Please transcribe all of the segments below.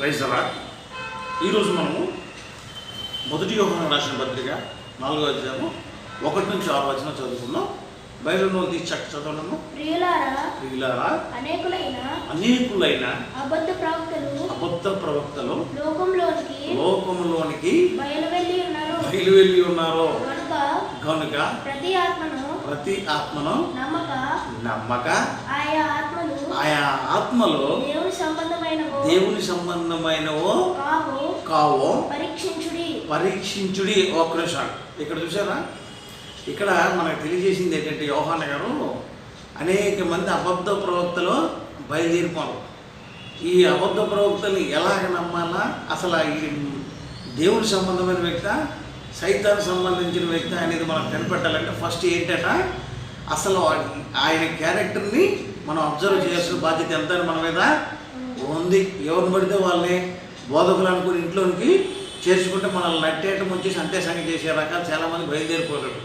క్రైస్తరా ఈరోజు మనము మొదటి యోగం రాసిన పత్రిక నాలుగో అధ్యాయము ఒకటి నుంచి ఆరు వచనం చదువుకుందాం. బైబిల్లో తీసి చక్క చదవడము. ప్రియులారా అనేకులైన అనేకులైన అబద్ధ ప్రవక్తలు అబద్ధ ప్రవక్తలు లోకంలోనికి లోకములోనికి బయలువెళ్ళి ఉన్నారు. బయలు వెళ్ళి ఉన్నారో. కనుక ప్రతి ఆత్మను ప్రతి ఆత్మను నమ్మక ఆయా ఆత్మలు దేవుని సంబంధమైనవో కావు పరీక్షించుడి. నిమిషం. ఇక్కడ చూసారా ఇక్కడ మనకు తెలియజేసింది ఏంటంటే యోహాన గారు అనేక మంది అబద్ధ ప్రవక్తలు బయలుదేరిపోరు ఈ అబద్ధ ప్రవక్తలు ఎలాగ నమ్మాలా? అసలు ఈ దేవుని సంబంధమైన వ్యక్తి సైతానికి సంబంధించిన వ్యక్తి అనేది మనం కనిపెట్టాలంటే ఫస్ట్ ఏంటట? అసలు ఆయన క్యారెక్టర్ని మనం అబ్జర్వ్ చేయాల్సిన బాధ్యత ఎంత అని మన మీద ఉంది. ఎవరు పడితే వాళ్ళని బోధకులు అనుకుని ఇంట్లోనికి చేర్చుకుంటే మనల్ని నట్టేయటం వచ్చేసి అంతే సంగతి చేసే రకాలు చాలామంది బయలుదేరిపోతారు.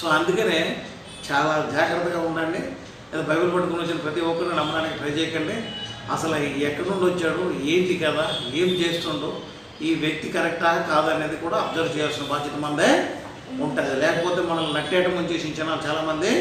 సో అందుకనే చాలా జాగ్రత్తగా ఉండండి. లేదా బైబిల్ పట్టుకుని వచ్చిన ప్రతి ఒక్కరిని నమ్మడానికి ట్రై చేయకండి. అసలు ఎక్కడి నుండి వచ్చాడు? ఏంటి కదా ఏం చేస్తుండో? ఈ వ్యక్తి కరెక్టా కాదనేది కూడా అబ్జర్వ్ చేయాల్సిన బాధ్యత మనదే ఉంటుంది. లేకపోతే మనల్ని నట్టేయటం వచ్చేసి జనాలు చాలామంది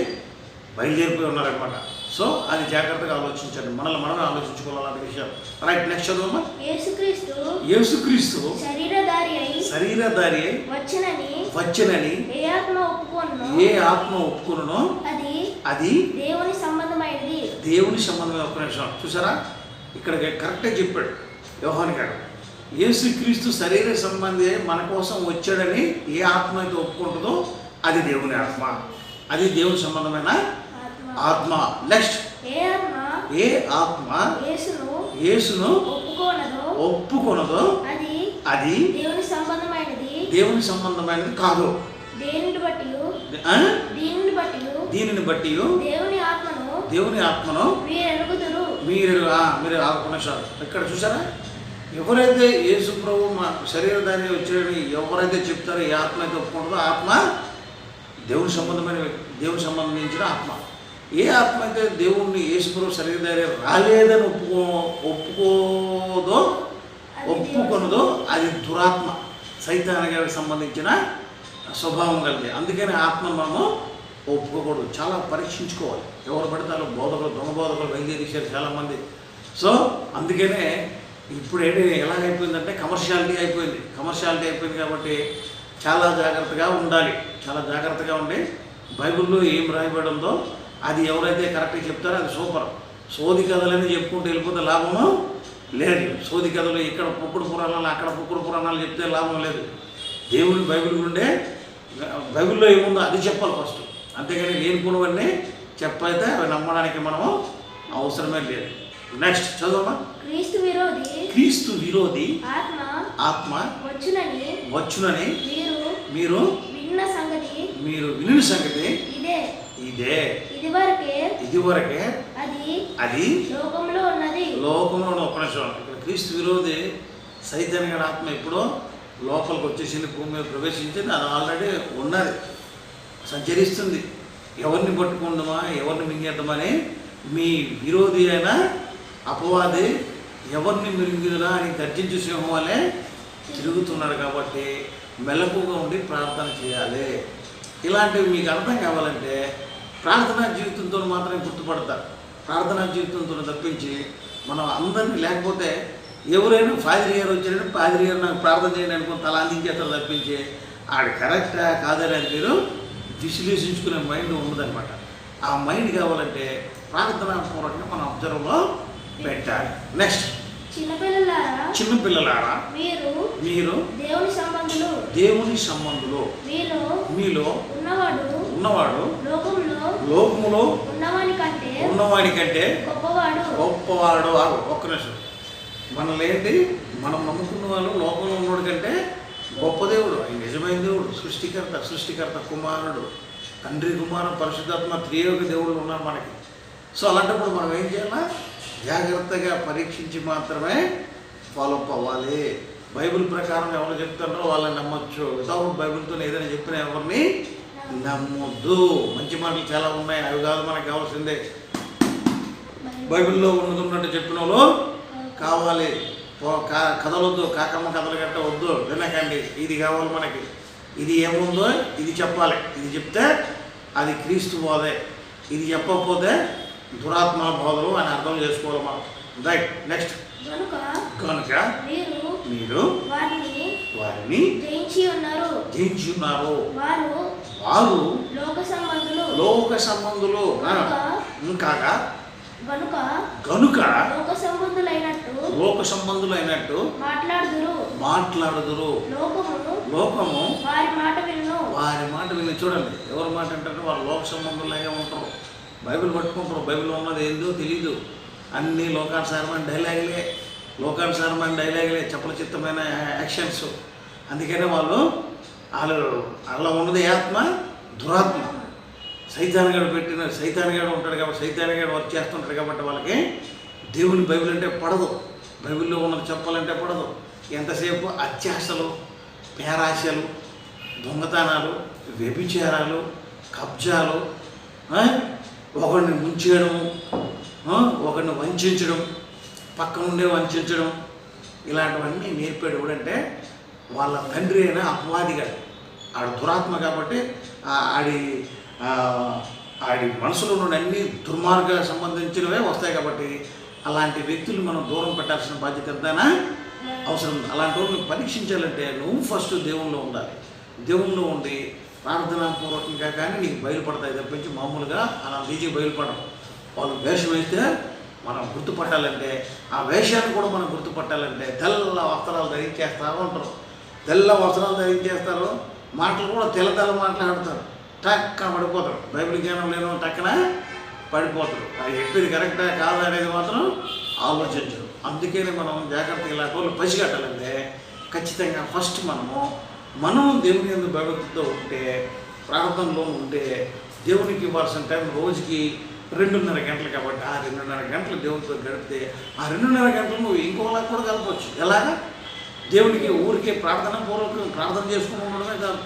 బయలుదేరిపోయి ఉన్నారనమాట సో అది జాగ్రత్తగా ఆలోచించండి. మనల్ని మనమే ఆలోచించుకోవాలనే విషయం రైట్ నెక్స్ట్ చదువమ్మా యేసుక్రీస్తు యేసుక్రీస్తు శరీరధారి అయి శరీరధారి అయి వచ్చనని వచ్చనని ఏ ఆత్మ ఒప్పుకోను ఏ ఆత్మ ఒప్పుకునో అది అది దేవుని సంబంధమైనది. దేవుని సంబంధమైన ఒక్క నిమిషం. చూసారా? ఇక్కడ కరెక్ట్గా చెప్పాడు యోహాన్ గారు. యేసుక్రీస్తు శరీర సంబంధి మన కోసం వచ్చాడని ఏ ఆత్మ అయితే ఒప్పుకుంటుందో అది దేవుని ఆత్మ. అది దేవుని సంబంధమైన ఆత్మ. ఆత్మ. నెక్స్ట్. ఏ ఆత్మ? ఆత్మ? యేసును ఒప్పుకోనదో? అది దేవుని సంబంధమైనది. దేవుని సంబంధమైనది కాదు. దేనిని బట్టి? దీనిని బట్టి దీనిని బట్టి దేవుని ఆత్మను దేవుని ఆత్మను మీరు ఎరుగుదురు మీరు మీరు చాలు ఇక్కడ చూసారా? ఎవరైతే యేసు ప్రభు మా శరీరధారి వచ్చాడని ఎవరైతే చెప్తారో ఏ ఆత్మ అయితే ఒప్పుకుంటుందో ఆత్మ దేవుని సంబంధమైన దేవుని సంబంధించిన ఆత్మ. ఏ ఆత్మ అయితే దేవుణ్ణి యేసు ప్రభు శరీరధారి రాలేదని ఒప్పుకో ఒప్పుకోదో ఒప్పుకొనదో అది దురాత్మ. సైతాన గారికి సంబంధించిన స్వభావం కలిగి. అందుకని ఆత్మ మనము ఒప్పుకోకూడదు. చాలా పరీక్షించుకోవాలి. ఎవరు పడతారో బోధకులు దొంగ బోధకులు బయలుదేరేశారు చాలామంది. సో అందుకనే ఇప్పుడు ఏంటి ఎలాగైపోయిందంటే కమర్షియాలిటీ అయిపోయింది. కమర్షియాలిటీ అయిపోయింది కాబట్టి చాలా జాగ్రత్తగా ఉండాలి. చాలా జాగ్రత్తగా ఉండి బైబిల్లో ఏం రాయబడి ఉందో అది ఎవరైతే కరెక్ట్గా చెప్తారో అది సూపర్. సోది కథలని చెప్పుకుంటూ వెళ్ళిపోతే లాభము? లేదు. సోది కథలు ఇక్కడ పుక్కుడు పురాణాలు అక్కడ పుక్కుడు పురాణాలు చెప్తే లాభం లేదు. దేవుని బైబిల్ ఉండే బైబిల్లో ఏముందో అది చెప్పాలి ఫస్ట్. అంతేగాని లేనిపోవన్నీ చెప్పైతే అవి నమ్మడానికి మనము అవసరమే లేదు. నెక్స్ట్ చదవమా క్రీస్తు విరోధి. క్రీస్తు విరోధి. ఆత్మ. ఆత్మ. వచ్చునని. వచ్చునని. మీరు. మీరు. విన్న సంగతి. మీరు విని సంగతి. ఇదే. ఇదే. ఇదివరకే. ఇదివరకే. అది. అది. లోకంలో ఉన్నది. లోకంలో ఉన్న నిమిషం ఇక్కడ క్రీస్తు విరోధి సైతానిక ఆత్మ ఎప్పుడో లోపలికి వచ్చేసింది భూమి మీద ప్రవేశించింది అది ఆల్రెడీ ఉన్నది. సంచరిస్తుంది. ఎవరిని పట్టుకుందామా ఎవరిని మింగేద్దామని మీ విరోధి అయిన అపవాది ఎవరిని మింగుదరా అని గర్జించే సింహం వల్లే తిరుగుతున్నారు కాబట్టి మెలకుగా ఉండి ప్రార్థన చేయాలి. ఇలాంటివి మీకు అర్థం కావాలంటే ప్రార్థనా జీవితంతో మాత్రమే గుర్తుపడతారు. ప్రార్థనా జీవితంతో తప్పించి మనం అందరినీ లేకపోతే ఎవరైనా ఫాదర్ గారు వచ్చారంటే ఫాదర్ గారు నాకు ప్రార్థన చేయండి అనుకుని తల అందించేస్తారు తప్పించి ఆడు కరెక్టా కాదని మీరు విశ్లేషించుకునే మైండ్ ఉండదన్నమాట. ఆ మైండ్ కావాలంటే ప్రార్థనా పూర్వకంగా మనం అబ్జర్వ్లో పెట్టాలి. నెక్స్ట్ చిన్నపిల్లలారా? చిన్నపిల్లలారా? మీరు మీరు దేవుని సంబంధులు. దేవుని సంబంధులు. మీలో మీలో ఉన్నవాడు ఉన్నవాడు లోకంలో లోకములో ఉన్నవాని కంటే ఉన్నవాడి కంటే గొప్పవాడు. గొప్పవాడు. ఒక్క నిమిషం. మనల్ని ఏంటి మనం నమ్ముకున్న వాళ్ళు లోకంలో ఉన్నవాడి కంటే గొప్ప దేవుడు. ఆయన నిజమైన దేవుడు సృష్టికర్త సృష్టికర్త కుమారుడు తండ్రి కుమారం పరిశుద్ధాత్మ త్రియోగ దేవుడు ఉన్నారు మనకి. సో అలాంటప్పుడు మనం ఏం చేయాలా? జాగ్రత్తగా పరీక్షించి మాత్రమే ఫాలో అవ్వాలి. బైబిల్ ప్రకారం ఎవరు చెప్తారో వాళ్ళని నమ్మొచ్చు. వితౌట్ బైబిల్తో ఏదైనా చెప్పిన ఎవరిని నమ్మొద్దు. మంచి మాటలు చాలా ఉన్నాయి. అవి కాదు మనకు కావాల్సిందే. బైబిల్లో ఉన్నది ఉన్నట్టు చెప్పిన వాళ్ళు కావాలి. పో- కా- కథలొద్దు కాకమ్మ కథలు గట్ట వద్దు. వినకండి. ఇది కావాలి మనకి. ఇది ఏముందో ఇది చెప్పాలి. ఇది చెప్తే అది క్రీస్తు పోదే ఇది చెప్పకపోతే దురాత్మ బోధలు అని అర్థం చేసుకోవాలి మనం. రైట్ నెక్స్ట్ కనుక వీరు మీరు వారిని వారిని జయించి ఉన్నారు. జయించి ఉన్నారు. వారు వారు లోక సంబంధులు. లోక సంబంధులు. ఆ, ఇంకాగా కనుక గనుక లోక సంబంధులైనట్టు లోక సంబంధులైనట్టు మాట్లాడుదురు. మాట్లాడుదురు. లోకము లోకము వారి మాట విను వారి మాట విని చూడండి. ఎవరి మాట అంటే వాళ్ళు లోక సంబంధులుగా ఉంటారు. బైబిల్ పట్టుకుంటారు బైబిల్ ఉన్నది ఏందో తెలీదు. అన్ని లోకానుసారమైన డైలాగులే లోకానుసారమైన డైలాగులే చపలచిత్తమైన యాక్షన్స్. అందుకనే వాళ్ళు వాళ్ళు అలా ఉన్నది ఆత్మ? దురాత్మ. సైతానగాడు పెట్టిన సైతానగాడు ఉంటాడు కాబట్టి సైతానగాడు వర్క్ చేస్తుంటాడు కాబట్టి వాళ్ళకి దేవుని బైబిల్ అంటే పడదు. బైబిల్లో ఉన్నది చెప్పాలంటే పడదు. ఎంతసేపు అత్యాశలు పేరాశలు దొంగతనాలు వ్యభిచారాలు కబ్జాలు ఒకరిని ముంచేయడం ఒకరిని వంచడం పక్క ఉండే వంచడం ఇలాంటివన్నీ నేర్పాడు ఎవడంటే వాళ్ళ తండ్రి అయిన అపవాదిగాడు. ఆడు దురాత్మ కాబట్టి ఆడి ఆడి మనసులో నుండి అన్ని దుర్మార్గ సంబంధించినవే వస్తాయి కాబట్టి అలాంటి వ్యక్తులు మనం దూరం పెట్టాల్సిన బాధ్యత ఎంతైనా అవసరం. అలాంటి వాళ్ళని పరీక్షించాలంటే నువ్వు ఫస్ట్ దేవుల్లో ఉండాలి. దేవుల్లో ఉండి ప్రార్థనాపూర్వకంగా కానీ నీకు బయలుపడతాయి తప్పించి మామూలుగా అలా ఈజీ బయలుపడడం వాళ్ళు వేషం వేస్తే మనం గుర్తుపట్టాలంటే ఆ వేషాన్ని కూడా మనం గుర్తుపట్టాలంటే తెల్ల వస్త్రాలు ధరించేస్తారు ఉంటారు. తెల్ల వస్త్రాలు ధరించేస్తారు. మాటలు కూడా తెల్ల తెల్ల మాట్లాడతారు. టక్క పడిపోతారు. బైబిల్ జ్ఞానం లేని టక్కన పడిపోతారు. అది చెప్పేది కరెక్టా కాదా అనేది మాత్రం ఆలోచించరు. అందుకనే మనం జాగ్రత్తగా ఇలా పసి పసిగట్టాలంటే ఖచ్చితంగా ఫస్ట్ మనము మనం దేవుని ఎందుకు భయభక్తితో ఉంటే ప్రార్థనలో ఉంటే దేవునికి ఇవ్వాల్సిన టైం రోజుకి రెండున్నర గంటలు కాబట్టి ఆ రెండున్నర గంటలు దేవునితో గడిపితే ఆ రెండున్నర గంటలు నువ్వు ఇంకోలా కూడా కలపవచ్చు ఎలాగా? దేవునికి ఊరికే ప్రార్థన పూర్వకం ప్రార్థన చేసుకుని ఉండడమే కాదు.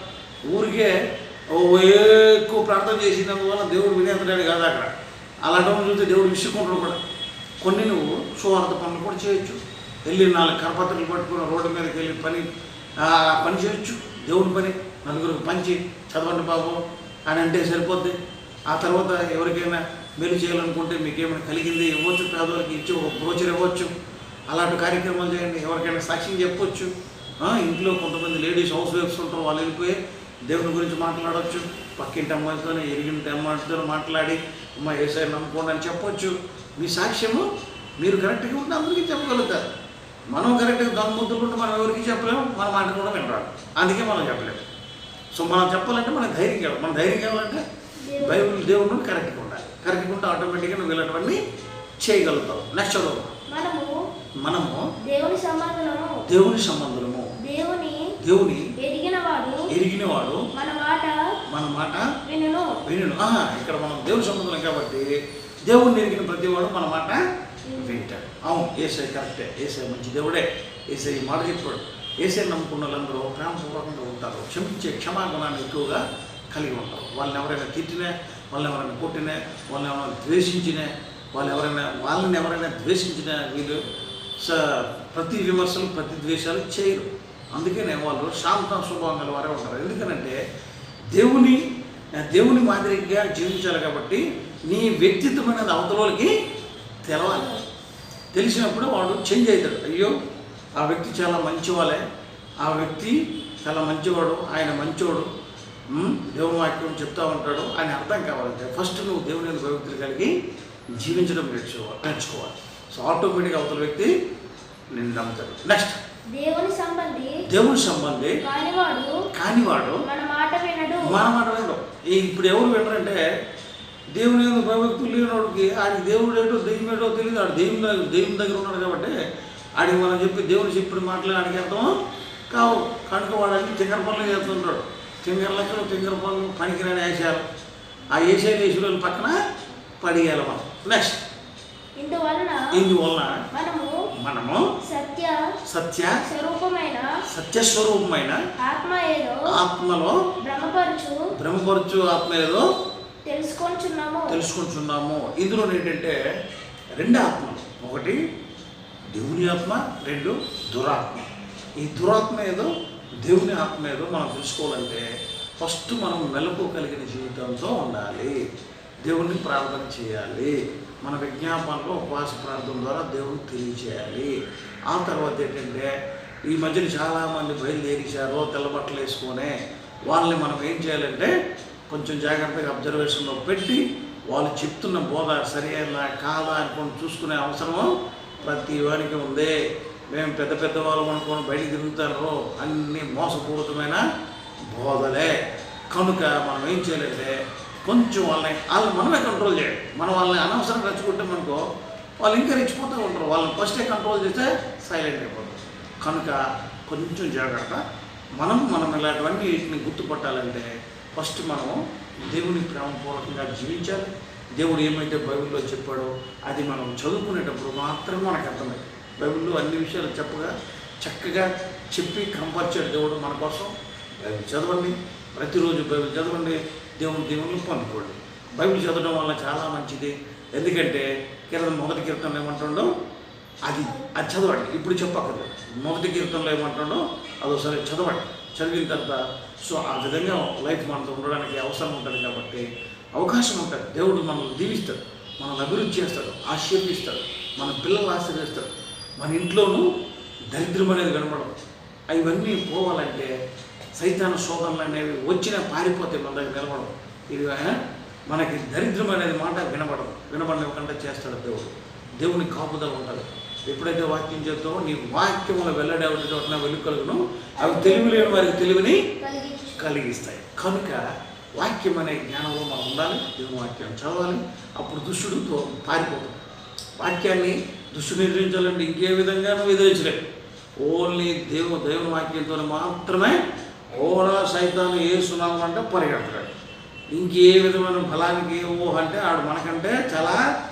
ఊరికే ఓ ఎక్కువ ప్రార్థన చేసినందువల్ల దేవుడు వినేంతడాడు కాదు అక్కడ. అలాంటి చూస్తే దేవుడు విసుకుంటాడు కూడా. కొన్ని నువ్వు సువార్థ పనులు కూడా చేయొచ్చు. వెళ్ళి నాలుగు కరపత్రలు పట్టుకుని రోడ్డు మీదకి వెళ్ళి పని పని చేయొచ్చు. దేవుని పని నలుగురికి పంచి చదవండి బాబు అని అంటే సరిపోద్ది. ఆ తర్వాత ఎవరికైనా మేలు చేయాలనుకుంటే మీకేమైనా కలిగింది ఇవ్వచ్చు పేదవాళ్ళకి ఇచ్చి ఒక బ్రోచర్ ఇవ్వచ్చు అలాంటి కార్యక్రమాలు చేయండి. ఎవరికైనా సాక్ష్యం చెప్పొచ్చు. ఇంట్లో కొంతమంది లేడీస్ హౌస్ వైఫ్స్ ఉంటారు వాళ్ళు వెళ్ళిపోయి దేవుని గురించి మాట్లాడవచ్చు పక్కింటి అమ్మాయితో ఎరిగింటి అమ్మాయితో మాట్లాడి అమ్మ ఏసై నమ్ముకోండి అని చెప్పొచ్చు. మీ సాక్ష్యము మీరు కరెక్ట్గా ఉంటే అందరికీ చెప్పగలుగుతారు. మనం కరెక్ట్గా దమ్ముద్దులు ఉంటే మనం ఎవరికి చెప్పలేము మన మాట కూడా వినరాదు. అందుకే మనం చెప్పలేము సో మనం చెప్పాలంటే మనకు ధైర్యం కావాలి. మన ధైర్యం కావాలంటే బైబిల్ దేవుడు కరెక్ట్గా ఉండాలి. కరెక్ట్గా ఉంటే ఆటోమేటిక్గా నువ్వు ఇలాంటివన్నీ చేయగలుగుతావు. నెక్స్ట్ చదువు. మనము దేవుని సంబంధులను దేవుని సంబంధులము. దేవుని దేవుని ఎరిగిన వాడు ఎరిగినవాడు మన మాట మన మాట వినును. వినును. ఇక్కడ మనం దేవుని సంబంధం కాబట్టి దేవుడిని ఎరిగిన ప్రతివాడు మన మాట వింటాడు అవును ఏసై కరెక్టే. ఏసై మంచి దేవుడే. ఏసై మాట చెప్పాడు ఏసై నమ్ముకున్న వాళ్ళందరూ ప్రేమపూర్వకంగా ఉంటారు. క్షమించే క్షమాగుణాన్ని ఎక్కువగా కలిగి ఉంటారు. వాళ్ళని ఎవరైనా తిట్టినా వాళ్ళని ఎవరైనా కొట్టినా వాళ్ళని ఎవరైనా ద్వేషించినా వాళ్ళు ఎవరైనా వాళ్ళని ఎవరైనా ద్వేషించినా వీళ్ళు స ప్రతి విమర్శలు ప్రతి ద్వేషాలు చేయరు. అందుకనే వాళ్ళు శాంత స్వభావం గల వారే ఉంటారు. ఎందుకనంటే దేవుని దేవుని మాదిరిగా జీవించాలి కాబట్టి నీ వ్యక్తిత్వం అనేది అవతలకి తెలవాలి. తెలిసినప్పుడు వాడు చేంజ్ అవుతాడు. అయ్యో ఆ వ్యక్తి చాలా మంచివాళ్ళే. ఆ వ్యక్తి చాలా మంచివాడు ఆయన మంచివాడు ఉమ్, దేవుని వాక్యం చెప్తా ఉంటాడు. ఆయన అర్థం కావాలంటే ఫస్ట్ నువ్వు దేవుని భయభక్తులు కలిగి జీవించడం నేర్చుకోవాలి. నేర్చుకోవాలి సో ఆటోమేటిక్గా అవతల వ్యక్తి నేను నమ్ముతాడు. నెక్స్ట్ దేవుని సంబంధి దేవుని సంబంధి కానివాడు కానివాడు మన మాట వినడు. మన మాట వినడం. ఇప్పుడు ఎవరు వినరంటే దేవుని యొక్క భయభక్తులు లేనివాడికి ఆడికి దేవుడు ఏంటో దెయ్యం ఏంటో తెలియదు ఆడు దేవుని దగ్గర దేవుని దగ్గర ఉన్నాడు కాబట్టి ఆడికి మనం చెప్పి దేవుడు చెప్పిన మాటలు ఆడికి అర్థం కావు. కనుక వాడికి తింగర పనులు చేస్తుంటాడు. తింగర లెక్కలు తింగర పనులు పనికిరాని వేసాలు ఆ వేసే వేసుల పక్కన పడియాలి మనం. నెక్స్ట్ ఇందువలన ఇందువలన మనము మనము సత్య సత్య స్వరూపమైన సత్యస్వరూపమైన ఆత్మ ఏదో ఆత్మలో భ్రమపరచు బ్రహ్మపరచు ఆత్మ ఏదో తెలుసుకుంటున్నాము తెలుసుకుంటున్నాము ఇందులో ఏంటంటే రెండు ఆత్మలు. ఒకటి దేవుని ఆత్మ రెండు దురాత్మ. ఈ దురాత్మ ఏదో దేవుని ఆత్మ ఏదో మనం తెలుసుకోవాలంటే ఫస్ట్ మనం మెలకు కలిగిన జీవితంతో ఉండాలి. దేవుణ్ణి ప్రార్థన చేయాలి. మన విజ్ఞాపనలో ఉపవాస ప్రార్థన ద్వారా దేవుడికి తెలియచేయాలి. ఆ తర్వాత ఏంటంటే ఈ మధ్యన చాలామంది బయలుదేరిచారో తెల్లబట్టలు వేసుకొని వాళ్ళని మనం ఏం చేయాలంటే కొంచెం జాగ్రత్తగా అబ్జర్వేషన్లో పెట్టి వాళ్ళు చెప్తున్న బోధ సరైన కాదా అనుకుని చూసుకునే అవసరము ప్రతి వానికి ఉంది. మేము పెద్ద పెద్ద వాళ్ళం అనుకోని బయటికి తిరుగుతారు అన్ని మోసపూరితమైన బోధలే. కనుక మనం ఏం చేయాలంటే కొంచెం వాళ్ళని వాళ్ళని మనమే కంట్రోల్ చేయాలి. మనం వాళ్ళని అనవసరం రెచ్చుకుంటామనుకో వాళ్ళు ఇంకా రెచ్చిపోతూ ఉంటారు. వాళ్ళని ఫస్టే కంట్రోల్ చేస్తే సైలెంట్ అయిపోతారు కనుక కొంచెం జాగ్రత్త. మనం మనం ఇలాంటివన్నీ వీటిని గుర్తుపట్టాలంటే ఫస్ట్ మనం దేవుని ప్రేమపూర్వకంగా జీవించాలి. దేవుడు ఏమైతే బైబిల్లో చెప్పాడో అది మనం చదువుకునేటప్పుడు మాత్రమే మనకు అర్థమైంది బైబిల్లో అన్ని విషయాలు చెప్పగా చక్కగా చెప్పి కంపల్చర్ దేవుడు మన కోసం. బైబిల్ చదవండి ప్రతిరోజు బైబిల్ చదవండి దేవుని దేవుని పొందుకోండి. బైబిల్ చదవడం వల్ల చాలా మంచిది. ఎందుకంటే కీర్తన మొదటి కీర్తనలో ఏమంటుండో అది అది చదవండి. ఇప్పుడు చెప్పక్కర్లేదు. మొదటి కీర్తనలో ఏమంటుండో అదోసారి చదవండి. చదివిన తర్వాత సో ఆ విధంగా లైఫ్ మనతో ఉండడానికి అవసరం ఉంటుంది కాబట్టి అవకాశం ఉంటుంది. దేవుడు మనల్ని దీవిస్తాడు మనల్ని అభివృద్ధి చేస్తాడు ఆశీర్దిస్తాడు మన పిల్లలు ఆశీర్దిస్తాడు మన ఇంట్లోనూ దరిద్రం అనేది కనబడదు అవన్నీ పోవాలంటే సైతాన శోధనలు అనేవి వచ్చినా పారిపోతాయి మన దగ్గర కనపడవు. ఇది మనకి దరిద్రం అనేది మాట వినబడదు వినపడలేకుండా చేస్తాడు దేవుడు. దేవుని కాపుదల ఉంటుంది. ఎప్పుడైతే వాక్యం చేస్తావో నీ వాక్యముల వెల్లడేవటి చోటన వెలుకలుగును అవి తెలివి లేని వారికి తెలివిని కలిగిస్తాయి. కనుక వాక్యం అనే జ్ఞానంలో మనం ఉండాలి దేవుని వాక్యం చదవాలి. అప్పుడు దుష్టుడు తో- పారిపోతాడు వాక్యాన్ని దుష్టుని ఎదిరించాలంటే ఇంకే విధంగానూ ఎదిరించలేడు ఓన్లీ దేవు దేవుని వాక్యంతో మాత్రమే ఓరా సైతాన్ని ఏ సునామం అంటే పరిగెడతాడు. ఇంకే విధమైన బలానికి ఊహ అంటే ఆడు మనకంటే చాలా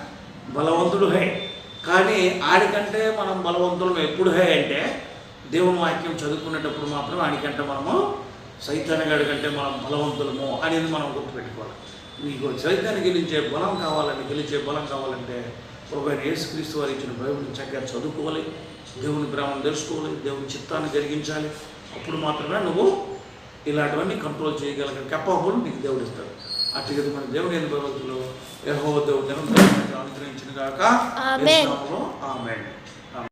బలవంతుడు హై. కానీ ఆడికంటే మనం బలవంతులం ఎప్పుడు హే అంటే దేవుని వాక్యం చదువుకునేటప్పుడు మాత్రం ఆడికంటే మనము సైతానగాడి కంటే మనం బలవంతులము అనేది మనం గుర్తుపెట్టుకోవాలి. మీకు సైతాన్ని గెలిచే బలం కావాలని గెలిచే బలం కావాలంటే ఒక యేసుక్రీస్తు వారు ఇచ్చిన బైబిల్ని చక్కగా చదువుకోవాలి దేవుని ప్రేమను తెలుసుకోవాలి దేవుని చిత్తాన్ని జరిగించాలి. అప్పుడు మాత్రమే నువ్వు ఇలాంటివన్నీ కంట్రోల్ చేయగలిగిన కెపాబుల్ నీకు దేవుడు ఇస్తాడు. అట్టి మన దేవుని భగవంతులు యహో దేవుడు జనం అనుగ్రహించిన కాక ఆమేన్. ఆమె